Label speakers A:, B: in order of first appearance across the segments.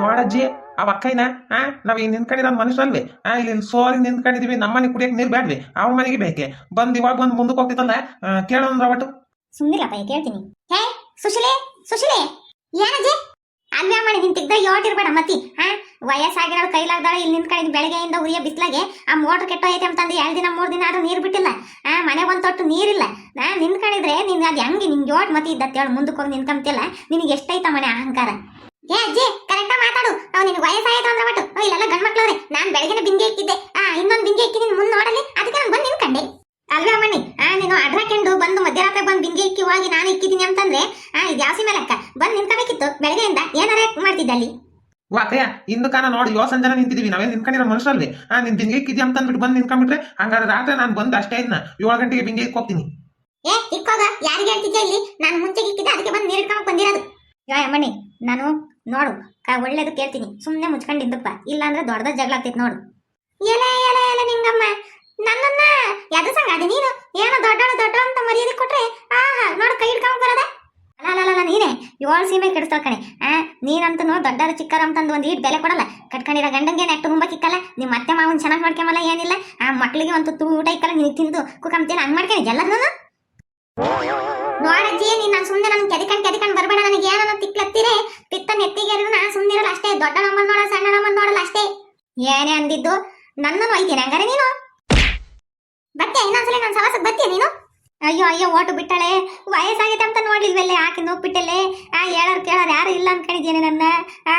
A: ನೋಡಜ್ಜಿ, ಅವ ಅಕ್ಕಯ್ಯನ ಆ, ನಾವ್ ಈಗ ನಿಂತ್ಕೊಂಡಿರೋ ಮನುಷ್ಯರಲ್ವೇ ಆ ಇಲ್ಲಿ ಸೋರಿ ನಿಂತ್ಕೊಂಡಿದೀವಿ, ನಮ್ಮನೆ ಕುಡಿಯಕ್ ನೀರ್ ಬೇಡ್ವಿ ಅವ್ರ ಮನೆಗೆ ಬೇಕೆ. ಬಂದ್ ಇವಾಗ ಬಂದ್ ಮುಂದಕ್ಕೆ ಹೋಗ್ತಿತ್ತಲ್ಲ ಕೇಳೋಣ ಒಟ್ಟು
B: ಸುಮ್ನಿರಪ್ಪ ಕೇಳ್ತೀನಿ ಹೇ, ಸುಶೀಲೆ ಸುಶೀಲೆ, ಏನಜ್ಜಿ? ಅಲ್ವೇ ಮಾಡಿ ನಿನ್ ತೆಗ್ದ ಯೋಟಿರ್ಬೇಡ ಮತ್ತಿ ಹಾ ವಯಸ್ಸಾಗಿರೋ ಕೈಲಾಗ್ದಾಳ ಇಲ್ಲಿ ನಿಂತ್ಕೊಂಡಿದ್ ಬೆಳಗ್ಗೆಯಿಂದ ಉರಿಯ ಬಿಸ್ಲಾಗೆ, ಆ ಮೋಟರ್ ಕೆಟ್ಟೋಯ್ತೆ ಅಂತಂದು ಎರಡು ದಿನ, ಮೂರು ದಿನ ಆದ್ರೂ ನೀರ್ ಬಿಟ್ಟಿಲ್ಲ. ಆ, ಮನೆ ಒಂದ್ ತೊಟ್ಟು ನೀರಿಲ್ಲ. ನಾ ನಿಂತ್ಕೊಂಡಿದ್ರೆ ನಿನ್ ಅದ್ ಹೆಂಗೆ ನಿನ್ ಯೋಟ್ ಮತಿ ಇದ್ದತ್ತೇಳು ಮುಂದಕ್ಕೆ ಹೋಗಿ ನಿಂತ್ಕೊಂತಿಲ್ಲ ನಿನಗೆ ಎಷ್ಟೈತ ಮನೆ ಅಹಂಕಾರ? ಏ ಅಜ್ಜಿ ಕರೆಕ್ಟ್ ಮಾತಾಡು. ಅವ್ ನಿನ್ ವಯಸ್ಸಾಯ್ತು ಅಂದ್ರೆ ಒಟ್ಟು. ಓ, ಇಲ್ಲೆಲ್ಲ ಗಂಡ್ ಮಕ್ಳವ್ರೆ ನಾನ್ ಬೆಳಗಿನ ಬಿಂಗೆ ಇಕ್ಕಿದ್ದೆ. ಆ ಇನ್ನೊಂದ್ ಬಿಂಗೆ ಇಕ್ಕಿ ನಿನ್ ಮುಂದ್ ನೋಡಲಿ ಅದಕ್ಕೆ ನಾನು ಬಂದ್ ನಿಂತ್ಕೊಂಡೆ ಅಲ್ವಾ ಮಣ್ಣಿ ಆ ನೀನು ಅಡ್ರಕೆಂಡು ಬಂದು ಮಧ್ಯರಾತ್ರಿ ಬಂದು ಬಿಂಗೆ ಇಕ್ಕಿ ಹೋಗಿ ನಾನು ಇಕ್ಕಿದ್ದೀನಿ ಅಂತಂದ್ರೆ ಆ ಇದು ಜಾಸ್ತಿ ಮೇಲೆ ಅಕ್ಕ ಬಂದು ನಿಂತ್ಕೋಬೇಕಿತ್ತು. ಬೆಳಗ್ಗೆಯಿಂದ ಏನಾರ ಮಾಡ್ತಿದ್ದೆ ಅಲ್ಲಿ?
A: ವಾ ಅಕ್ಕಯ್ಯ ಇಂದು ಕಾನ ನೋಡಿ ಯೋ ಜನ ನಿಂತಿದೀವಿ ನಾವೇನ್ ನಿಂತ್ಕೊಂಡಿರೋ ಮನುಷ್ಯರಲ್ಲಿ? ಆ ನಿನ್ ಬಿಂಗೆ ಇಕ್ಕಿದ್ಯಾ ಅಂತ ಅಂದ್ಬಿಟ್ಟು ಬಂದ್ ನಿಂತ್ಕೊಂಡ್ಬಿಟ್ರೆ ಹಂಗಾರೆ ರಾತ್ರಿ ನಾನು ಬಂದು ಅಷ್ಟೇ ಇದ್ನ. ಏಳು ಗಂಟೆಗೆ ಬಿಂಗೆ ಇಕ್ ಹೋಗ್ತೀನಿ.
B: ಏ ಇಕ್ಕೋಗ? ಯಾರಿಗೆ ಹೇಳ್ತಿದ್ದೆ ಇಲ್ಲಿ? ನಾನು ಮುಂಚೆಗೆ ಇಕ್ಕಿದ್ದೆ ಅದಕ್ಕೆ ಬಂದು ನೀರು ಇಟ್ಕೊಂಡ್ ಬಂದಿರೋದು. ಯೋ ಮಣಿ ನಾನು ನೋಡು ಕಾ ಒಳ್ಳೇದು ಕೇಳ್ತೀನಿ. ಸುಮ್ಮನೆ ಮುಚ್ಕೊಂಡಿದ್ದಪ್ಪ. ಇಲ್ಲ ಅಂದ್ರೆ ದೊಡ್ಡದ ಜಗಳ ಆಗ್ತೈತೆ ನೋಡು. ಎಲೆ ಎಲೆ ಎಲೆ ನಿಂಗಮ್ಮ. ನನ್ನನ್ನ? ಯಾವ್ದು ಸಂಗಾದಿ ನೀನು? ಏನೋ ದೊಡ್ಡ ದೊಡ್ಡ ಅಂತ ಮರ್ಯಾದೆ ಕೊಟ್ರೆ? ಆಹಾ, ನೋಡು, ಕೈ ಹಿಡ್ಕೊಂಡ್ ಬರೋದ ಅಲ್ಲ ನೀನೇ. ಏಳು ಸೀಮೆ ಕೆಡಿಸ್ತಾವ ಕಣೆ. ಆ ನೀನಂತೂ ದೊಡ್ಡರ ಚಿಕ್ಕರ ಅಂತಂದು ಒಂದು ಈಟ್ ಬೆಲೆ ಕೊಡಲ್ಲ. ಕಟ್ಕೊಂಡಿರೋ ಗಂಡಂಗೆ ನೆಟ್ಟು ಹುಂಬಕ್ಕಿಕ್ಕಲ್ಲ ನಿಮ್ಮ ಮತ್ತೆ ಮಾವನ್ ಚೆನ್ನಾಗಿ ಮಾಡ್ಕೊಂಬಲ್ಲ ಏನಿಲ್ಲ. ಆ ಮಕ್ಕಳಿಗೆ ಒಂದು ತೂ ಊಟ ಇಕ್ಕಲ್ಲ ನೀನು ತಿಂದು ಕುಕಂತೀನಿ ಹಂಗ್ ಮಾಡ್ಕೊಂಡು ಎಲ್ಲರೂ ನೋಡಜ್ಜಿ ನೀನ್ ನಾನು ಸುಮ್ಮನೆ ನನ್ ಕೆದಿಕಂಡ್ ಕೆದಿಕಂಡ್ ಬರಬೇಡ, ನನಗೆ ಏನನ್ನ ತಿಕ್ಲತ್ತೀರೆ. ಪಿತ್ತ ನೆತ್ತಿಗೆ ನಾನು ಸುಮ್ಮನಿರಲ್ಲ ಅಷ್ಟೇ, ದೊಡ್ಡ ನಮ್ಮನ್ ನೋಡಲ್ಲ, ಸಣ್ಣ ನಮ್ಮನ್ ನೋಡಲ್ಲ ಅಷ್ಟೇ. ಏನೇ ಅಂದಿದ್ದು, ನನ್ನನ್ನು ಒಯ್ತೀನಿ ಹಂಗಾರೆ ನೀನು? ಬತ್ತೆ, ಇನ್ನೊಂದ್ಸಲ ನನ್ನ ಸವಾಸಕ್ಕೆ ಬತ್ತೀಯ ನೀನು? ಅಯ್ಯೋ ಅಯ್ಯೋ, ಓಟು ಬಿಟ್ಟಾಳೆ ವಯಸ್ಸಾಗಿದೆ ಅಂತ ನೋಡ್ಲಿಲ್ವಲ್ಲೇ, ಆಕೆ ನೋವು ಬಿಟ್ಟಲೆ ಆ, ಹೇಳೋರು ಕೇಳೋರು ಯಾರು ಇಲ್ಲ ಅನ್ಕೊಂಡಿದ್ದೇನೆ ನನ್ನ? ಆ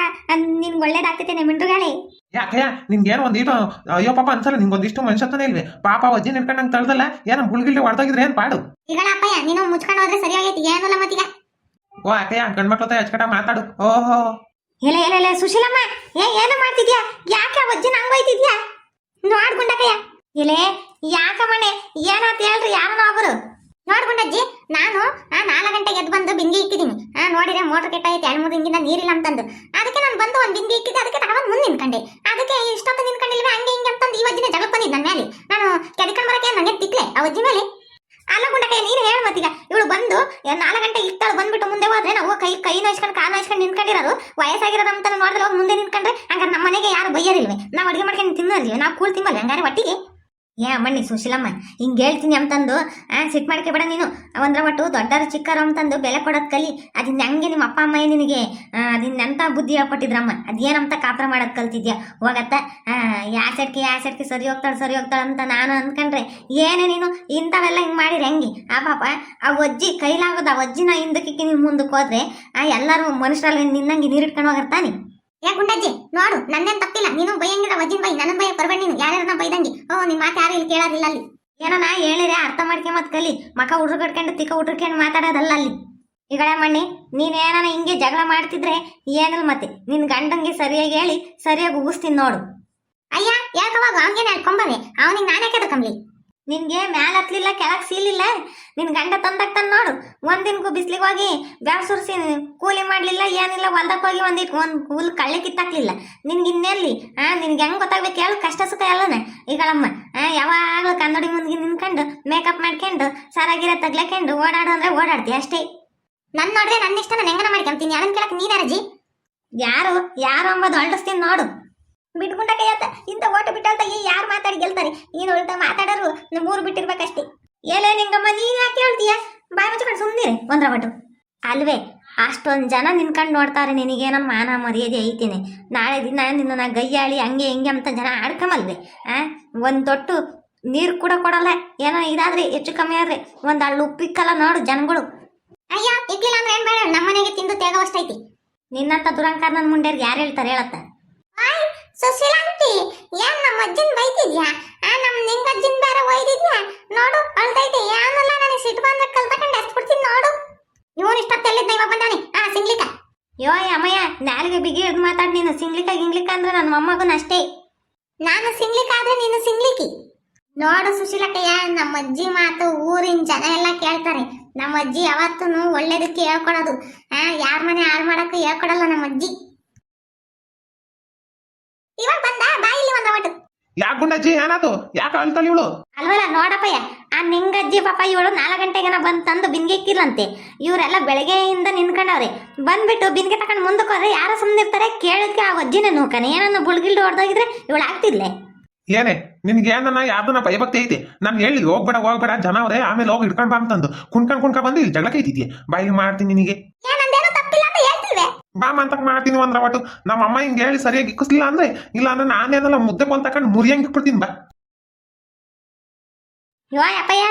B: ನಿನ್ಗೆ ಒಳ್ಳೇದಾಗ್ತೈತೆ ಮಿಂಡ್ರುಗಾಳಿ
A: ಯಾಕಯ್ಯ ನಿನ್ಗೇನೋ ಒಂದ್ ಇಟ್ಟು ಅಯ್ಯೋ ಪಾಪ ಅನ್ಸಲ್ಲ ನಿಂಗೊಂದಿಷ್ಟು ಮನುಷ್ಯತ್ವನೇ ಇಲ್ವೇ? ಪಾಪ ಅಜ್ಜಿ ನಿಂತ್ಕೊಂಡು ನಂಗೆ ತಳ್ದಲ್ಲ? ಏನೋ ಬುಳ್ಗಿಳ್ಳಿ ಹೊಡೆದೋಗಿದ್ರೆ ಏನು ಪಾಡು?
B: ಅಪ್ಪಯ್ಯ ನೀನು ಮುಚ್ಕೊಂಡು ಹೋದ್ರೆ ಸರಿಯಾಗೈತಿ ಏನಲ್ಲ ಮತ್ತೀಗ?
A: ಓ ಅಕ್ಕಯ್ಯ ಗಂಡ್ಮಕ್ಳ ಹತ್ರ ಹಚ್ಕಟ ಮಾತಾಡು. ಓಹೋ.
B: ಎಲೆ ಎಲೆ ಎಲೆ ಸುಶೀಲಮ್ಮ ಏ ಏನು ಮಾಡ್ತಿದ್ಯಾ? ಯಾಕೆ ಆ ಅಜ್ಜಿನ ಹಂಗ್ ಬೈತಿದ್ಯಾ ನೋಡ್ಕೊಂಡಕ್ಕಯ್ಯ ಯಾಕ ಮಣೆ ಏನಾತ ಹೇಳ್ರಿ ಯಾರನ್ನ ಒಬ್ಬರು ನೋಡ್ಕೊಂಡಜ್ಜಿ ನಾನು ಆ ನಾಲ್ಕು ಗಂಟೆಗೆ ಎದ್ದು ಬಂದು ಬಿಂದಿ ಇಕ್ಕಿದ್ದೀನಿ ಆ ನೋಡಿದ್ರೆ ಮೋಟರ್ ಕೆಟ್ಟಾಯ್ತು ಎರಡು ಮೂರು ಹಿಂಗಿಂದ ನೀರಿಲ್ಲ ಅಂತಂದು. ಅದಕ್ಕೆ ನಾನು ಬಂದು ಒಂದು ಬಿಂದಿ ಇಕ್ಕಿದ್ದೆ ಅದಕ್ಕೆ ತಗೊಂಡ್ ಮುಂದೆ ನಿಂತ್ಕೊಂಡೆ. ಅದಕ್ಕೆ ಇಷ್ಟೊತ್ತು ನಿಂತ್ಕೊಂಡಿಲ್ವೇ ಹಂಗೆ ಹಿಂಗೆ ಅಂತಂದು ಈ ಅಜ್ಜಿನ ಜಗಳ ಬಂದಿದ್ದು ನನ್ನ ಮೇಲೆ ನಾನು ಕೆದಕೊಂಡು ಬರಕ್ಕೆ ನನಗೆ ತಿಕ್ಲೆ ಆ ಅಜ್ಜಿ ಮೇಲೆ. ಅಲ್ಲ ನೀನು ಹೇಳು ಮತ್ತೀಗ. ಇವಳು ಬಂದು ನಾಲ್ಕು ಗಂಟೆ ಇತ್ತಾಳು, ಬಂದ್ಬಿಟ್ಟು ಮುಂದೆ ಹೋದ್ರೆ ನಾವು ಕೈ ಕೈ ನೋಯ್ಸ್ಕೊಂಡು, ಕಾಲು ನೋಯ್ಸ್ಕೊಂಡು ನಿಂತ್ಕೊಂಡಿರೋದು. ವಯಸ್ಸಾಗಿರೋದು ಅಂತ ನೋಡಿದ್ರೆ ಮುಂದೆ ನಿಂತ್ಕೊಂಡ್ರೆ, ಹಂಗಾರೆ ನಮ್ಮ ಮನೆಗೆ ಯಾರು ಬೈಯರಿಲ್ವೇ ನಾವು ಅಡುಗೆ ಮಾಡ್ಕೊಂಡು ತಿನ್ನೋರಿಲ್ವೇ ನಾವು ಕೂಲ್ ತಿಂಬಲ್ಲ ಹಂಗಾರೆ ಒಟ್ಟಿಗೆ. ಏ ಅಮ್ಮಣ್ಣಿ, ಸುಶೀಲಮ್ಮ, ಹಿಂಗೆ ಹೇಳ್ತೀನಿ ಅಂತಂದು ಆ, ಸಿಟ್ಟು ಮಾಡ್ಕೊಬೇಡ ನೀನು. ಒಂದ್ರ ಒಟ್ಟು ದೊಡ್ಡರು ಚಿಕ್ಕರು ಅಂತಂದು ಬೆಲೆ ಕೊಡೋದು ಕಲಿ. ಅದಿಂದ ಹಂಗೆ ನಿಮ್ಮ ಅಪ್ಪ, ಅಮ್ಮ ನಿನಗೆ ಅದಿನ್ ಎಂತ ಬುದ್ಧಿ ಹೇಳ್ಕೊಟ್ಟಿದ್ರಮ್ಮ? ಅದೇನಂತ ಕಾಪರ ಮಾಡೋದು ಕಲ್ತಿದ್ಯಾ? ಹೋಗತ್ತ ಯಾಸಡ್ಕೆ ಯಾಸಡ್ಕೆ ಸರಿ ಹೋಗ್ತಾಳೆ ಸರಿ ಹೋಗ್ತಾಳೆ ಅಂತ ನಾನು ಅನ್ಕೊಂಡ್ರೆ ಏನೇ ನೀನು, ಇಂಥವೆಲ್ಲ ಹಿಂಗೆ ಮಾಡಿರಿ ಹೆಂಗೆ? ಆ ಪಾಪ, ಆ ಒಜ್ಜಿ ಕೈಲಾಗೋದು ಆ ಒಜ್ಜಿನ ಹಿಂದಕ್ಕೆ ನೀನು ಮುಂದಕ್ಕೆ ಹೋದ್ರೆ, ಆ ಎಲ್ಲರೂ ಮನುಷ್ಯರಲ್ಲಿ ನಿನ್ನಂಗೆ ನೀರಿಟ್ಕೊಂಡು ಹೋಗಿರ್ತಾನೆ. ಏ ಗುಂಡಜ್ಜಿ, ನೋಡು, ನನ್ನೇನ್ ತಪ್ಪಿಲ್ಲ. ನೀನು ಬೈಯಂಗಿಲ್ಲ ವಜ್ಜಿನ ಬೈ. ನನ್ನ ಬೈ ಬರ್ಬೇಡ ನೀನು. ಯಾರ್ಯಾರನ್ನ ಬೈದಂಗೆ? ಓ ನಿಮ್ಮ ಮಾತು ಯಾರು ಇಲ್ಲಿ ಕೇಳೋದಿಲ್ಲ ಅಲ್ಲಿ. ಏನೋ ನಾ ಹೇಳಿದ್ರೆ ಅರ್ಥ ಮತ್ತೆ ಕಲಿ. ಮಕ ಹುಡ್ರಕಟ್ಕೊಂಡು ತಿಕ್ಕ ಹುಡುಕೊಂಡು ಮಾತಾಡೋದಲ್ಲ ಅಲ್ಲಿ. ಈಗಳ ಮಣ್ಣಿ, ನೀನ್ ಏನಾನ ಹಿಂಗೆ ಜಗಳ ಮಾಡ್ತಿದ್ರೆ ಏನಲ್ಲ ಮತ್ತೆ. ನಿನ್ ಗಂಡಂಗೆ ಸರಿಯಾಗಿ ಹೇಳಿ, ಸರಿಯಾಗಿ ಉಗಿಸ್ತೀನಿ ನೋಡು. ಅಯ್ಯ ಯಾಕವಾಗ ಅವನಿಗೆ ನಡ್ಕೊಂಬವೆ ಅವನಿಗೆ ನಾನೇ ಕೆದಕಂಬ್ಲಿ. ನಿನ್ಗೆ ಮ್ಯಾಲ ಹತ್ಲಿಲ್ಲ, ಕೆಳಗ್ ಸೀಲಿಲ್ಲ? ನಿನ್ ಗಂಡ ತಂದಾಗ್ತಾನ ನೋಡು. ಒಂದಿನಕ್ಕೂ ಬಿಸ್ಲಿಗೆ ಹೋಗಿ ಸುರಿಸಿ ಕೂಲಿ ಮಾಡ್ಲಿಲ್ಲ, ಏನಿಲ್ಲ ಹೊಲ್ದಕ್ಕೆ ಹೋಗಿ ಒಂದಿಟ್ಟು ಒಂದ್ ಹುಲ್ ಕಳ್ಳೆ ಕಿತ್ತಾಕ್ಲಿಲ್ಲ. ನಿನ್ಗೆ ಇನ್ನೆಲ್ಲಿ? ಆ, ನಿನ್ಗೆ ಹೆಂಗ್ ಗೊತ್ತಾಗ್ಬೇಕು ಹೇಳು, ಕಷ್ಟ ಸುಖ ಎಲ್ಲನೆ. ಈಗಳಮ್ಮ ಆ, ಯಾವಾಗ್ಲೂ ಕನ್ನಡಿ ಮುಂದೆ ನಿಂತ್ಕೊಂಡು ಮೇಕಪ್ ಮಾಡ್ಕೊಂಡು, ಸರಾಗಿರ ತಗ್ಲಕೊಂಡು ಓಡಾಡು ಅಂದ್ರೆ ಓಡಾಡ್ತಿ, ಅಷ್ಟೇ. ನನ್ ನೋಡಿದ್ರೆ ನನ್ನ ಇಷ್ಟ, ನಾನು ಹೆಂಗನ ಮಾಡ್ಕೊಂತೀನಿ? ಅದನ್ನ ಕೇಳಕ್ ನೀನಾರಜಿ ಯಾರು ಯಾರು? ಅಂಬದು ಅಲ್ಡಿಸ್ತೀನಿ ನೋಡು. ಬಿಟ್ಕೊಂಡ ಕೈಯತ್ತ ಇಂಥ ಓಟ ಬಿಟ್ಟಲ್ತ ಈ ಯಾರು ಮಾತಾಡಿ ಗೆಲ್ತಾರೆ? ನೀನು ಉಳ್ತಾ ಮಾತಾಡೋರು ಮೂರು ಬಿಟ್ಟಿರ್ಬೇಕಷ್ಟೇ. ಏಲೇ ನಿಂಗಮ್ಮ ನೀನು ಯಾಕೆ ಹೇಳ್ತೀಯ? ಬಾಯಿ ಮುಚ್ಕೊಂಡು ಸುಮ್ಮನೆ ಒಂದ್ರ ಒಟ್ಟು ಅಲ್ವೇ ಅಷ್ಟೊಂದು ಜನ ನಿನ್ಕಂಡು ನೋಡ್ತಾರೆ ನಿನಗೆ ನಿನಗೇನೋ ಮಾನ ಮರ್ಯಾದೆ ಐತೇನೆ. ನಾಳೆ ದಿನ ನಿನ್ನ ಗೈಯಾಳಿ ಹಂಗೆ ಹಿಂಗೆ ಅಂತ ಜನ ಆಡ್ಕಮಲ್ವೇ ಆ? ಒಂದು ತೊಟ್ಟು ನೀರು ಕೂಡ ಕೊಡಲ್ಲ ಏನೋ ಇದಾದ್ರೆ ಹೆಚ್ಚು ಕಮ್ಮಿ ಆದ್ರೆ. ಒಂದು ಅಳ್ಳು ಉಪ್ಪಿಕ್ಕಲ್ಲ ನೋಡು ಜನಗಳು. ಅಯ್ಯ ಇಕ್ಲಿಲ್ಲ ಅಂದ್ರೆ ಏನ್ ಬೇಡ ನಮ್ಮನೆಗೆ ತಿಂದು ತೇಗವಷ್ಟೈತಿ ನಿನ್ನಂತ ದುರಂಕಾರ ನನ್ನ ಮುಂಡ್ಯಾರ್ಗೆ ಯಾರು ಹೇಳ್ತಾರೆ ಹೇಳತ್ತ? ಸುಶೀಲಾಂಟಿ ಏನ್ ನಮ್ಮ ಅಜ್ಜನ್ ಬೈತಿದ್ಯಾ? ಆ ನಮ್ ನಿಂಗ ಅಜ್ಜನ್ ಬೇರೆ ಒಯ್ದಿದ್ಯಾ? ನೋಡು ಅಳ್ತೈತೆ ಏನಲ್ಲ ನನಗೆ ಸಿಟ್ಟು ಬಂದ್ರೆ ಕಲ್ತಕೊಂಡು ಅಷ್ಟು ಬಿಡ್ತೀನಿ ನೋಡು. ಇವನ್ ಇಷ್ಟೊತ್ತೆಲ್ಲಿದ್ದ ಇವಾಗ ಬಂದಾನೆ? ಆ ಸಿಂಗ್ಲಿಕ. ಯೋ ಅಮ್ಮಯ್ಯ ನಾಲ್ಗೆ ಬಿಗಿ ಹಿಡ್ದು ಮಾತಾಡ್ ನೀನು. ಸಿಂಗ್ಲಿಕ ಗಿಂಗ್ಲಿಕ ಅಂದ್ರೆ ನನ್ನ ಮೊಮ್ಮಗನ ಅಷ್ಟೇ. ನಾನು ಸಿಂಗ್ಲಿಕ ಆದ್ರೆ ನೀನು ಸಿಂಗ್ಲಿಕಿ. ನೋಡು ಸುಶೀಲಕ್ಕಯ್ಯ ನಮ್ಮ ಅಜ್ಜಿ ಮಾತು ಊರಿನ ಜನ ಎಲ್ಲ ಕೇಳ್ತಾರೆ. ನಮ್ಮ ಅಜ್ಜಿ ಯಾವತ್ತೂ ಒಳ್ಳೇದಕ್ಕೆ ಹೇಳ್ಕೊಡೋದು ಆ ಯಾರ ಮನೆ ಹಾಳು ಮಾಡಕ್ಕೆ ಹೇಳ್ಕೊಡಲ್ಲ ನಮ್ಮ ಅಜ್ಜಿ. ಇವಾಗ ಬಂದ ಬಾಯಿಲಿ ಒಂದ ಒಟ್ಟು
A: ಯಾಕೆ ಗುಂಡಜ್ಜಿ ಏನಾತು ಯಾಕೆ ಅಳ್ತಾಳ ಇವಳು?
B: ಅಲ್ವಲ್ಲ ನೋಡಪ್ಪಯ್ಯ ಆ ನಿಂಗಜ್ಜಿ ಪಾಪ ಇವಳು ನಾಲ್ಕು ಗಂಟೆಗೆನ ಬಂದು ತಂದು ಬಿನ್ಗೆ ಇಕ್ಕಿಲ್ಲಂತೆ ಇವರೆಲ್ಲ ಬೆಳಗ್ಗೆಯಿಂದ ನಿಂತ್ಕೊಂಡವ್ರೆ. ಬಂದ್ಬಿಟ್ಟು ಬಿನ್ಗೆ ತಕೊಂಡು ಮುಂದಕ್ಕೆ ಹೋದ್ರೆ ಯಾರು ಸುಮ್ಮನೆ ಇರ್ತಾರೆ ಕೇಳಕ್ಕೆ ಆ ಅಜ್ಜಿನ ನೂಕನೆ ಏನನ್ನ ಬುಳ್ಗಿಲ್ಡು ಹೊಡೆದೋಗಿದ್ರೆ ಇವಳು ಆಗ್ತಿದ್ಲೆ.
A: ಏನೇ ನಿನ್ಗೆ ಏನನ್ನ ಯಾವ್ದನ್ನ ಭಯಭಕ್ತಿ ಐತಿ? ನಾನು ಹೇಳಿದ್ ಹೋಗ್ಬೇಡ ಹೋಗ್ಬೇಡ ಜನ ಅವ್ರೆ ಆಮೇಲೆ ಹೋಗಿ ಇಟ್ಕೊಂಡ್ ಬಾ ಅಂತಂದು. ಕುಣ್ಕೊಂಡ್ ಕುಣ್ಕೊಂಡ್ ಬಂದು ಇಲ್ಲಿ ಜಗಳಕ್ಕೆ ಐತಿದ್ಯೆ ಬಾಯಿ ಮಾಡ್ತೀನಿ ನಿನಗೆ.
B: ಹೇಳ್ತಿಲ್ವೇ
A: ಬಾ ಅಂತ ಮಾಡ್ತೀನಿ ಒಂದ್ರ ಒಟ್ಟು ನಮ್ಮ ಅಮ್ಮ ಹಿಂಗೆ ಹೇಳಿ ಸರಿಯಾಗಿ ಇಕ್ಕಿಸ್ಲಿಲ್ಲ ಅಂದ್ರೆ ಇಲ್ಲ ಅಂದ್ರೆ ನಾನೇನಲ್ಲ ಮುದ್ದೆ ಬಂದ್ ತಕೊಂಡು ಮುರಿಯಂಗ ಇಟ್ಬಿಡ್ತೀನಿ ಬಾ.
B: ಯೋ ಅಪ್ಪಯ್ಯ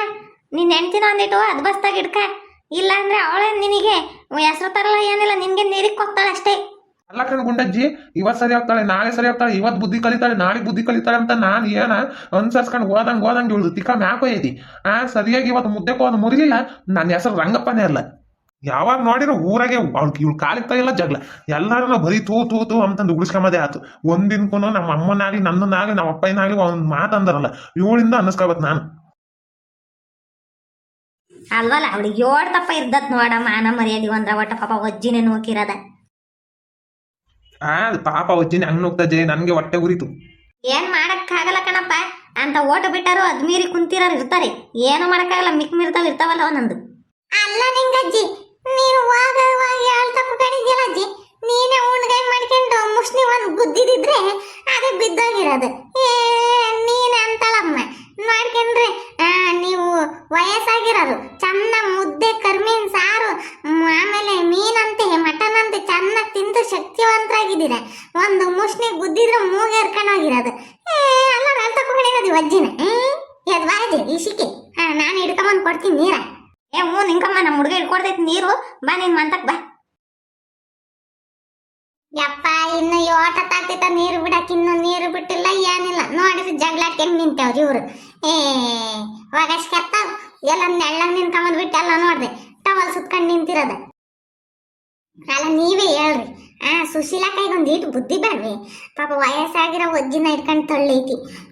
B: ನಿನ್ನ ಹೆಂಡ್ತಿನ ಒಂದಿಟ್ಟು ಅದು ಬಸ್ತಾಗ ಇಡ್ಕ ಇಲ್ಲ ಅಂದ್ರೆ ಅವಳೇ ನಿನಗೆ ಹೆಸರು ತರಲ್ಲ ಏನಿಲ್ಲ ನಿನ್ಗೆ ನೀರಿಗೆ ಕೊಡ್ತಾಳೆ ಅಷ್ಟೇ.
A: ಅಲ್ಲ ಕಣ್ ಗುಂಡಜ್ಜಿ ಇವತ್ ಸರಿ ಹೋಗ್ತಾಳೆ ನಾಳೆ ಸರಿ ಹೋಗ್ತಾಳೆ ಇವತ್ ಬುದ್ಧಿ ಕಲಿತಾಳೆ ನಾಳೆ ಬುದ್ಧಿ ಕಲಿತಾಳೆ ಅಂತ ನಾನು ಏನ ಅನ್ಸರ್ಸ್ಕೊಂಡು ಓದಂಗ್ ಓದಂಗ್ ಇವಳು ತಿಕ್ಕ ಮ್ಯಾಕೋ ಐತಿ ಆ ಸರಿಯಾಗಿ ಇವತ್ತು ಮುದ್ದೆ ಹೋದ್ ಮುರಿಲಿಲ್ಲ ನನ್ನ ಹೆಸರು ರಂಗಪ್ಪನೇ ಅಲ್ಲ. ಯಾವಾಗ ನೋಡಿರೋ ಊರಾಗೆ ಅವ್ಳಿಗೆ ಇವ್ಳು ಕಾಲಿಗೆ ತಗಿಲ್ಲ ಜಗಳ. ಎಲ್ಲಾರು ಬರೀ ತೂ ತೂ ತೂ ಅಂತಂದು ಉಳಿಸ್ಕೊಂಬದೇ ಆತು. ಒಂದಿನ್ಕೂ ನಮ್ಮ ಅಮ್ಮನಾಗ್ಲಿ ನನ್ನನ್ನಾಗ್ಲಿ ನಮ್ಮ ಅಪ್ಪನಾಗ್ಲಿ ಒಂದ್ ಮಾತು ಅಂದಾರಲ್ಲ. ಇವಳಿಂದ ಅನ್ನಿಸ್ಕೊಬೇಕು ನಾನು.
B: ಅಲ್ವಲ್ಲ ಅವಳಿಗೆ ಏಳ್ ತಪ್ಪ ಇದ್ದತ್ ನೋಡ ಮಾನ ಮರ್ಯಾದಿ ಒಂದ್ರ ಒಟ್ಟ ಪಾಪ ಒಜ್ಜಿನೇ ನೋಕಿರದ.
A: ಆ ಪಾಪ ಒಜ್ಜಿನ ಹಂಗ್ ನುಗ್ತಜೆ ನನ್ಗೆ ಹೊಟ್ಟೆ ಉರಿತು.
B: ಏನ್ ಮಾಡಕ್ಕಾಗಲ್ಲ ಕಣಪ್ಪ. ಅಂತ ಓಟ ಬಿಟ್ಟಾರು ಅದ್ಮೀರಿ ಕುಂತಿರೋರು ಇರ್ತಾರೆ. ಏನು ಮಾಡಕ್ಕಾಗಲ್ಲ. ಮಿಕ್ ಮಿರ್ತಾವ್ ಇರ್ತಾವಲ್ಲ ಒಂದೊಂದು ಅಲ್ಲ ನಿಂಗಜ್ಜಿ ಮುದ್ದೆ, ಕರ್ಮೀನ್, ಸಾರು ಆಮೇಲೆ ಮೀನಂತೆ ಮಟನ್ ಅಂತೆ ಚೆನ್ನಾಗಿ ತಿಂದು ಶಕ್ತಿವಂತರಾಗಿದ್ದೀರ. ಒಂದು ಮುಷ್ಣಿ ಗುದ್ದಿದ್ರೆ ಮೂಗೆ ಹೋಗಿರೋದು. ಏ, ಅಲ್ಲ, ನಾನು ತಕೊಂಡಿರೋದು ವಜ್ಜಿನ? ಎದ್ ಈ ನಾನು ಹಿಡ್ಕೊಂಬಂದು ಕೊಡ್ತೀನಿ ನೀರ. ಏ, ಹ್ಞೂ ನಿಂಕಮ್ಮ ನಮ್ಮ ಹುಡುಗ ಹಿಡ್ಕೊಡ್ತೈತಿ ನೀರು. ಬಾ ನಿನ್ ಮಂತಕ್ ಬಾ. ಯಪ್ಪ, ಇನ್ನು ಯೋಟ ತಾಗ್ತೈತ ನೀರು ಬಿಡಕ್ ಇನ್ನು ನೀರು ಬಿಟ್ಟಿಲ್ಲ, ಏನಿಲ್ಲ. ನೋಡಿದ್ರೆ ಹೆಂಗೆ ನಿಂತವ್ರಿ ಇವರು. ಏ, ಒಗಸ್ ಕೆತ್ತಾವ್ ಎಲ್ಲ ನೆಳ್ಳಗ್ ನಿನ್ಕೊಂಬಂದ್ ಬಿಟ್ಟು ಎಲ್ಲ ನೋಡ್ದೆ. ಟವಲ್ ಸುತ್ಕೊಂಡ್ ನಿಂತಿರೋದ. ಅಲ್ಲ, ನೀವೇ ಹೇಳ್ರಿ. ಆ, ಸುಶೀಲಾ ಕೈಗೊಂದು ಈಟು ಬುದ್ಧಿ ಬೇಡ್ರಿ ಪಾಪ ವಯಸ್ಸಾಗಿರೋ ಒಜ್ಜಿನ ಇಟ್ಕೊಂಡು ತಳ್ಳೈತಿ.